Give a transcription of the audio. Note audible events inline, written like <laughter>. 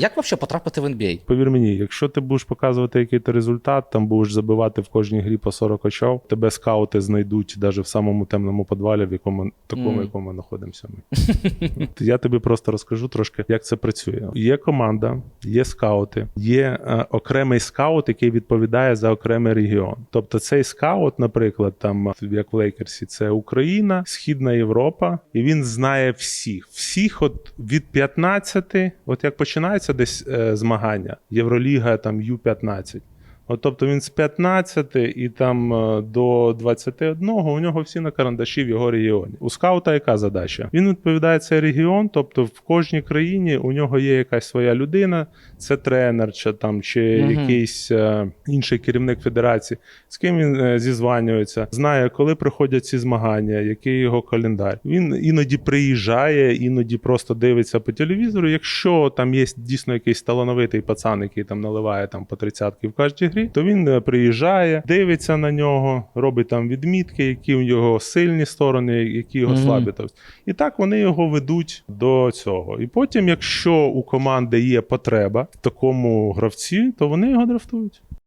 Як взагалі потрапити в NBA? Повір мені, якщо ти будеш показувати який то результат, там будеш забивати в кожній грі по 40 очок, тебе скаути знайдуть навіть в самому темному підвалі, в якому такому, mm. якому ми знаходимося. Ми. <laughs> Я тобі просто розкажу трошки, як це працює. Є команда, є скаути, є е, окремий скаут, який відповідає за окремий регіон. Тобто цей скаут, наприклад, там як в Лейкерсі, це Україна, Східна Європа, і він знає всіх. Всіх, от від 15, от як починається десь е, змагання, Євроліга там Ю-15. От, тобто він з 15 і там е, до 21 у нього всі на карандаші в його регіоні. У скаута яка задача? Він відповідає цей регіон, тобто в кожній країні у нього є якась своя людина, це тренер, чи там чи Мгм. якийсь е, інший керівник федерації, з ким він е, зізванюється, знає, коли приходять ці змагання, який його календар. Він іноді приїжджає, іноді просто дивиться по телевізору. Якщо там є дійсно якийсь талановитий пацан, який там наливає там по тридцятки в кожній грі, то він е, приїжджає, дивиться на нього, робить там відмітки, які у нього сильні сторони, які його Мгм. слабі. Тобто, І так вони його ведуть до цього. І потім, якщо у команди є потреба в такому гравці, то вони його драфтують.